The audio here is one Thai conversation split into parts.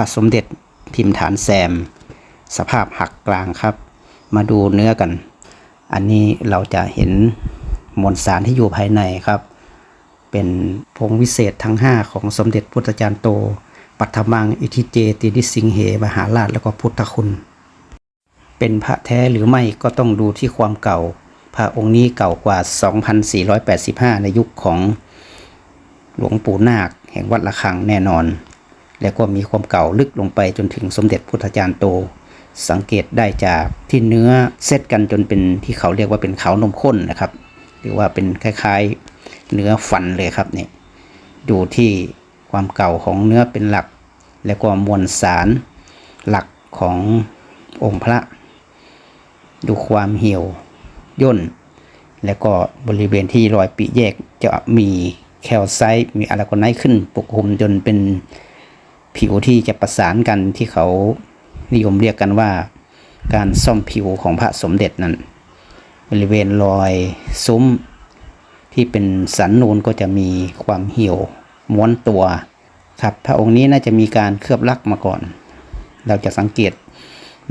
ระสมเด็จพิมพ์ฐานแซม สภาพหักกลางครับ มาดูเนื้อกัน อันนี้เราจะเห็นมวลสารที่อยู่ภายในครับ เป็นพงวิเศษทั้ง 5 ของสมเด็จพุทธจารย์โต ปัทมังอิทิเจติดิสิงเหมหาราชแล้วก็พุทธคุณ เป็นพระแท้หรือไม่ก็ต้องดูที่ความเก่า พระองค์นี้เก่ากว่า 2,485 ในยุคของหลวงปู่นาค แห่งวัดละคังแน่นอน และก็มีความเก่าลึกลงไปจนถึงสมเด็จพุทธจารย์โต สังเกตได้จากที่เนื้อเซตกันจนเป็นที่เขาเรียกว่าเป็นขาวนมข้นนะครับ หรือว่าเป็นคล้ายๆเนื้อฟันเลยครับเนี่ยดูที่ความเก่าของเนื้อเป็นหลัก แล้วก็มวลสารหลักขององค์พระ ดูความเหี่ยวย่น แล้วก็บริเวณที่รอยปีแยกจะมีแคลไซต์มีอะลาโกไนท์ขึ้นปกคลุมจนเป็น ผิวที่จะประสานกันที่เขานิยมเรียกกันว่า การซ่อมผิวของพระสมเด็จนั้น บริเวณรอยซุ้ม ที่เป็นสันนูนก็จะมีความเหี่ยวม้วนตัวครับพระองค์นี้น่าจะมีการเคลือบลักมาก่อน เราจะสังเกต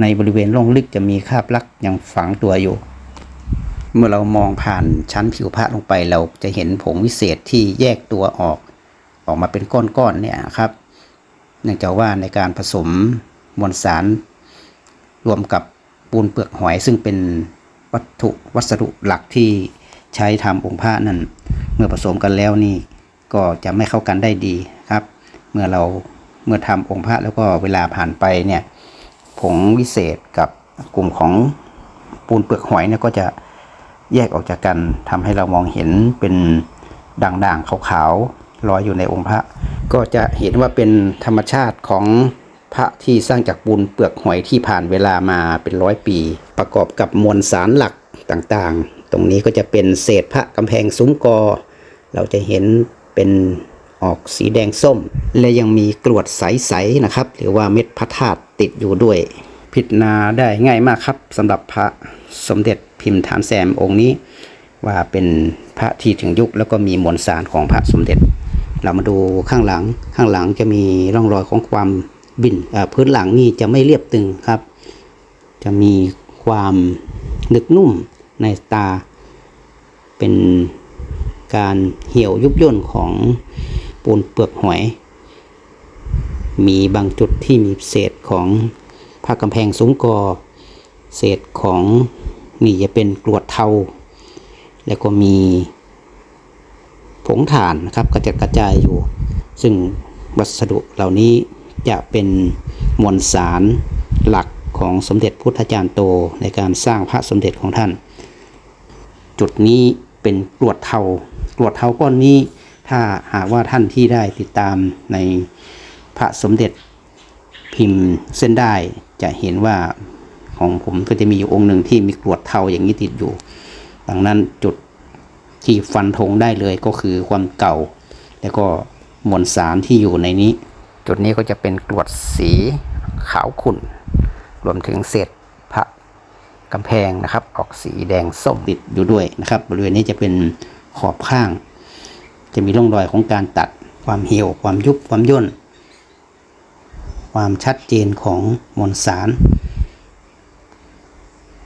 ในบริเวณร่องลึกจะมีคราบลักยังฝังตัวอยู่ เมื่อเรามองผ่านชั้นผิวพระลงไปเราจะเห็นผงวิเศษที่แยกตัวออก ออกมาเป็นก้อนๆเนี่ยครับ เนื่องจากว่าในการผสมมวลสาร รวมกับปูนเปลือกหอย ซึ่งเป็นวัตถุวัสดุหลักที่ใช้ทำองค์พระนั้นเมื่อผสมกันแล้วนี่ก็จะไม่เข้ากันได้ดีครับ เมื่อเราเมื่อทำองค์พระแล้วก็เวลาผ่านไปเนี่ยผงวิเศษกับกลุ่มของปูนเปลือกหอยเนี่ยก็จะแยกออกจากกันทำให้เรามองเห็นเป็นด่างๆขาวๆลอยอยู่ในองค์พระ ก็จะเห็นว่าเป็นธรรมชาติของพระที่สร้างจากปูนเปลือกหอยที่ผ่านเวลามาเป็นร้อยปี ประกอบกับมวลสารหลักต่างๆ ตรงนี้ก็จะเป็นเศษพระกำแพงซุ้มกอ เราจะเห็นเป็นออกสีแดงส้ม และยังมีกรวดใสๆนะครับ หรือว่าเม็ดพระธาตุติดอยู่ด้วย พิจารณาได้ง่ายมากครับสำหรับพระสมเด็จพิมพ์ฐานแซมองค์นี้ ว่าเป็นพระที่ถึงยุคแล้วก็มีมวลสารของพระสมเด็จ เรามาดูข้างหลัง ข้างหลังจะมีร่องรอยของความบินพื้นหลังนี่จะไม่เรียบตึงครับ จะมีความหนึกนุ่มในตา เป็นการเหี่ยวยุบย่นของปูนเปลือกหอย มีบางจุดที่มีเศษของผ้ากำแพงซุ้มกอ เศษของนี่จะเป็นกรวดเทา แล้วก็มี ผงถ่านนะครับกระจัดกระจายอยู่ ซึ่งวัสดุเหล่านี้จะเป็นมวลสารหลักของสมเด็จพุทธจารย์โตในการสร้างพระสมเด็จของท่าน จุดนี้เป็นกรวดเทากรวดเทาก้อนนี้ถ้าหากว่าท่านที่ได้ติดตามในพระสมเด็จพิมพ์เส้นได้จะเห็นว่าของผมก็จะมีอยู่องค์หนึ่งที่มีกรวดเทาอย่างนี้ติดอยู่ ดังนั้นจุด ที่ฟันธงได้เลยก็คือความเก่า แล้วก็มวลสารที่อยู่ในนี้ จุดนี้ก็จะเป็นกรวดสีขาวขุ่น รวมถึงเศษพระกำแพงนะครับ ออกสีแดงส้มติดอยู่ด้วยนะครับ บริเวณนี้จะเป็นขอบข้าง จะมีร่องรอยของการตัดความเหี่ยวความยุบความย่น ความชัดเจนของมวลสาร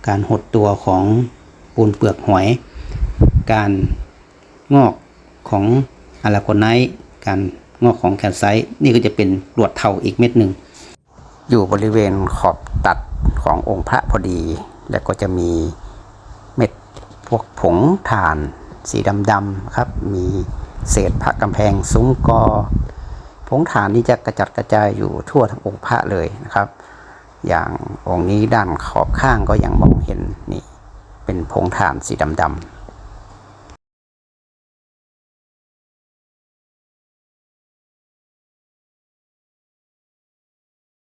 การหดตัวของปูนเปลือกหอย การงอกของอะลาโกไนท์การงอกของแคลไซต์นี่ก็จะเป็นกรวดเทาอีกเม็ดหนึ่ง อยู่บริเวณขอบตัดขององค์พระพอดี แล้วก็จะมีเม็ดพวกผงถ่านสีดำๆครับ มีเศษพระกำแพงซุ้มกอ ผงถ่านนี่จะกระจัดกระจายอยู่ทั่วทั้งองค์พระเลยนะครับ อย่างองค์นี้ด้านขอบข้างก็ยังมองเห็นนี่เป็นผงถ่านสีดำ